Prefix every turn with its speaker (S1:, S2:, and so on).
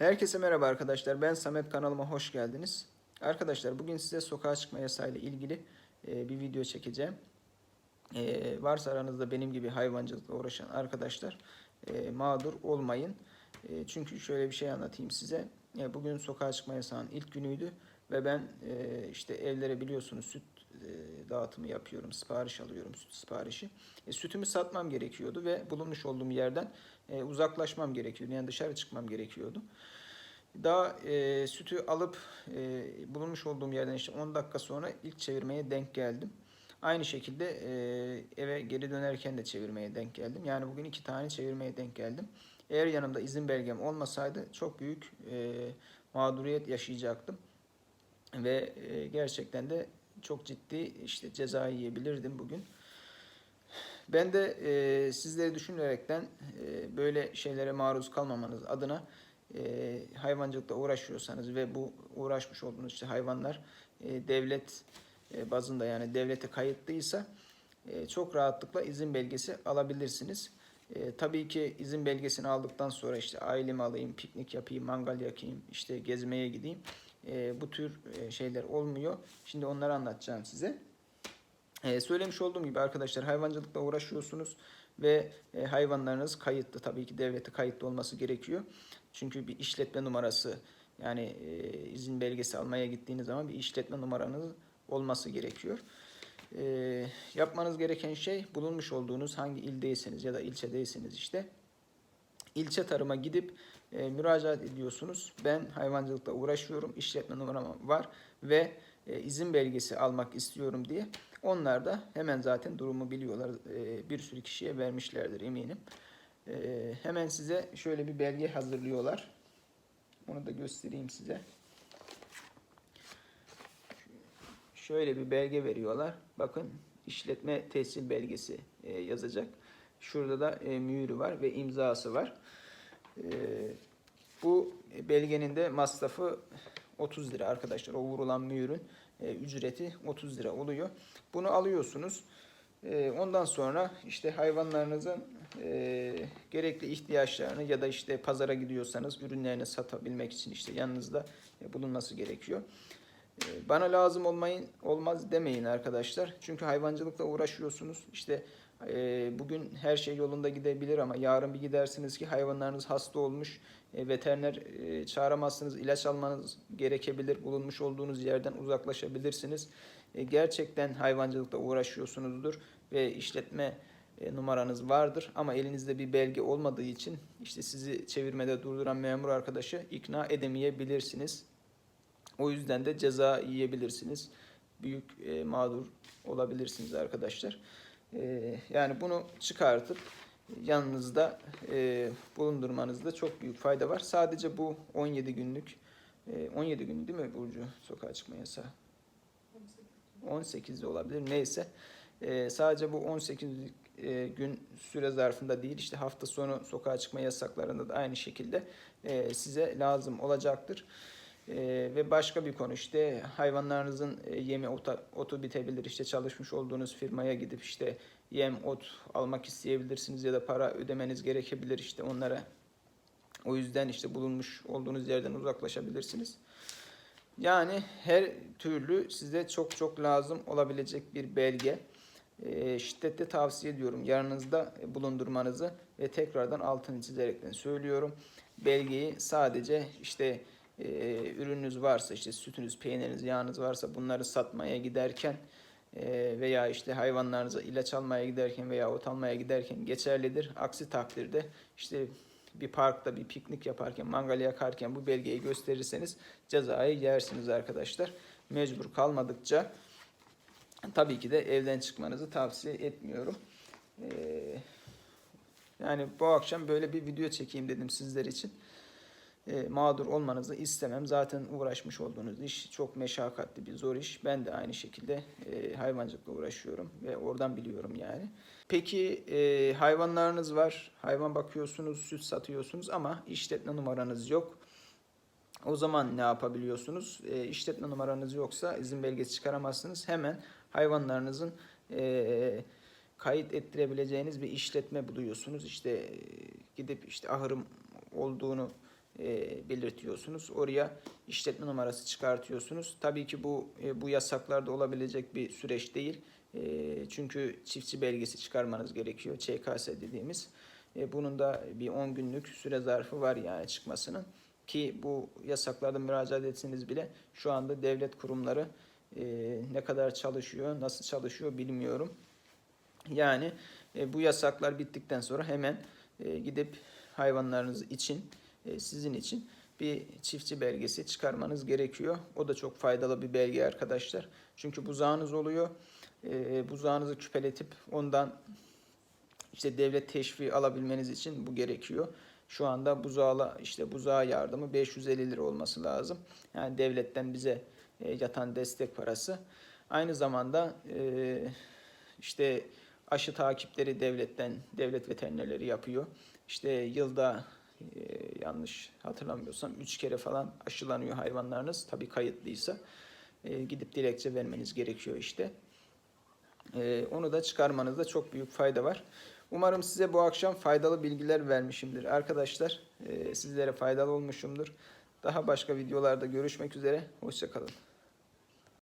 S1: Herkese merhaba arkadaşlar. Ben Samet kanalıma hoş geldiniz. Arkadaşlar bugün size sokağa çıkma yasayla ilgili e, bir video çekeceğim. E, varsa aranızda benim gibi hayvancılıkla uğraşan arkadaşlar e, mağdur olmayın. Çünkü şöyle bir şey anlatayım size. Bugün sokağa çıkma yasağının ilk günüydü ve ben işte evlere biliyorsunuz süt e, dağıtımı yapıyorum, sipariş alıyorum, süt siparişi. E, sütümü satmam gerekiyordu ve bulunmuş olduğum yerden e, uzaklaşmam gerekiyordu. Yani dışarı çıkmam gerekiyordu. Daha e, sütü alıp e, bulunmuş olduğum yerden işte 10 dakika sonra ilk çevirmeye denk geldim. Aynı şekilde e, eve geri dönerken de çevirmeye denk geldim. Yani bugün iki tane çevirmeye denk geldim. Eğer yanımda izin belgem olmasaydı çok büyük e, mağduriyet yaşayacaktım. Ve e, gerçekten de çok ciddi işte ceza yiyebilirdim bugün. Ben de e, sizleri düşünerekten e, böyle şeylere maruz kalmamanız adına e, hayvancılıkla uğraşıyorsanız ve bu uğraşmış olduğunuz işte hayvanlar e, devlet e, bazında yani devlete kayıtlıysa e, çok rahatlıkla izin belgesi alabilirsiniz. E, tabii ki izin belgesini aldıktan sonra işte ailemi alayım, piknik yapayım, mangal yakayım, işte gezmeye gideyim. E, bu tür e, şeyler olmuyor. Şimdi onları anlatacağım size. Ee, söylemiş olduğum gibi arkadaşlar hayvancılıkla uğraşıyorsunuz ve e, hayvanlarınız kayıtlı tabii ki devlete kayıtlı olması gerekiyor. Çünkü bir işletme numarası yani e, izin belgesi almaya gittiğiniz zaman bir işletme numaranız olması gerekiyor. E, yapmanız gereken şey bulunmuş olduğunuz hangi ildeyseniz ya da ilçedeyseniz işte ilçe tarıma gidip e, müracaat ediyorsunuz. Ben hayvancılıkla uğraşıyorum, işletme numaram var ve e, izin belgesi almak istiyorum diye. Onlar da hemen zaten durumu biliyorlar. E, bir sürü kişiye vermişlerdir eminim. E, hemen size şöyle bir belge hazırlıyorlar. Onu da göstereyim size. Şöyle bir belge veriyorlar. Bakın işletme tescil belgesi e, yazacak. Şurada da e, mühürü var ve imzası var. E, bu belgenin de masrafı 30 lira arkadaşlar. O vurulan mühürün e, ücreti 30 lira oluyor. Bunu alıyorsunuz. E, ondan sonra işte hayvanlarınızın e, gerekli ihtiyaçlarını ya da işte pazara gidiyorsanız ürünlerini satabilmek için işte yanınızda bulunması gerekiyor. Bana lazım olmayın olmaz demeyin arkadaşlar. Çünkü hayvancılıkla uğraşıyorsunuz. İşte e, bugün her şey yolunda gidebilir ama yarın bir gidersiniz ki hayvanlarınız hasta olmuş. E, veteriner e, çağıramazsınız. ilaç almanız gerekebilir. Bulunmuş olduğunuz yerden uzaklaşabilirsiniz. E, gerçekten hayvancılıkla uğraşıyorsunuzdur ve işletme e, numaranız vardır ama elinizde bir belge olmadığı için işte sizi çevirmede durduran memur arkadaşı ikna edemeyebilirsiniz. O yüzden de ceza yiyebilirsiniz. Büyük e, mağdur olabilirsiniz arkadaşlar. E, yani bunu çıkartıp yanınızda e, bulundurmanızda çok büyük fayda var. Sadece bu 17 günlük e, 17 gün değil mi Burcu sokağa çıkma yasağı? 18 de olabilir neyse. E, sadece bu 18 e, gün süre zarfında değil işte hafta sonu sokağa çıkma yasaklarında da aynı şekilde e, size lazım olacaktır. Ee, ve başka bir konu işte hayvanlarınızın e, yemi ota, otu bitebilir işte çalışmış olduğunuz firmaya gidip işte yem ot almak isteyebilirsiniz ya da para ödemeniz gerekebilir işte onlara o yüzden işte bulunmuş olduğunuz yerden uzaklaşabilirsiniz. Yani her türlü size çok çok lazım olabilecek bir belge. E, şiddetle tavsiye ediyorum yanınızda bulundurmanızı ve tekrardan altını çizerekten söylüyorum. Belgeyi sadece işte e, ürününüz varsa işte sütünüz, peyniriniz, yağınız varsa bunları satmaya giderken e, veya işte hayvanlarınıza ilaç almaya giderken veya ot almaya giderken geçerlidir. Aksi takdirde işte bir parkta bir piknik yaparken, mangal yakarken bu belgeyi gösterirseniz cezayı yersiniz arkadaşlar. Mecbur kalmadıkça tabii ki de evden çıkmanızı tavsiye etmiyorum. Ee, yani bu akşam böyle bir video çekeyim dedim sizler için e, mağdur olmanızı istemem. Zaten uğraşmış olduğunuz iş çok meşakkatli bir zor iş. Ben de aynı şekilde e, hayvancılıkla uğraşıyorum ve oradan biliyorum yani. Peki e, hayvanlarınız var, hayvan bakıyorsunuz, süt satıyorsunuz ama işletme numaranız yok. O zaman ne yapabiliyorsunuz? E, işletme numaranız yoksa izin belgesi çıkaramazsınız. Hemen hayvanlarınızın e, kayıt ettirebileceğiniz bir işletme buluyorsunuz. İşte e, gidip işte ahırım olduğunu e, belirtiyorsunuz. Oraya işletme numarası çıkartıyorsunuz. Tabii ki bu e, bu yasaklarda olabilecek bir süreç değil. E, çünkü çiftçi belgesi çıkarmanız gerekiyor. ÇKS dediğimiz. Bunun da bir 10 günlük süre zarfı var yani çıkmasının. Ki bu yasaklarda müracaat etseniz bile şu anda devlet kurumları ne kadar çalışıyor, nasıl çalışıyor bilmiyorum. Yani bu yasaklar bittikten sonra hemen gidip hayvanlarınız için, sizin için bir çiftçi belgesi çıkarmanız gerekiyor. O da çok faydalı bir belge arkadaşlar. Çünkü buzağınız oluyor. E, buzağınızı küpeletip ondan işte devlet teşviği alabilmeniz için bu gerekiyor. Şu anda buzağla işte buzağa yardımı 550 lira olması lazım. Yani devletten bize e, yatan destek parası. Aynı zamanda e, işte aşı takipleri devletten devlet veterinerleri yapıyor. İşte yılda e, yanlış hatırlamıyorsam 3 kere falan aşılanıyor hayvanlarınız. Tabii kayıtlıysa e, gidip dilekçe vermeniz gerekiyor işte. E, onu da çıkarmanızda çok büyük fayda var. Umarım size bu akşam faydalı bilgiler vermişimdir arkadaşlar. E, sizlere faydalı olmuşumdur. Daha başka videolarda görüşmek üzere. Hoşçakalın.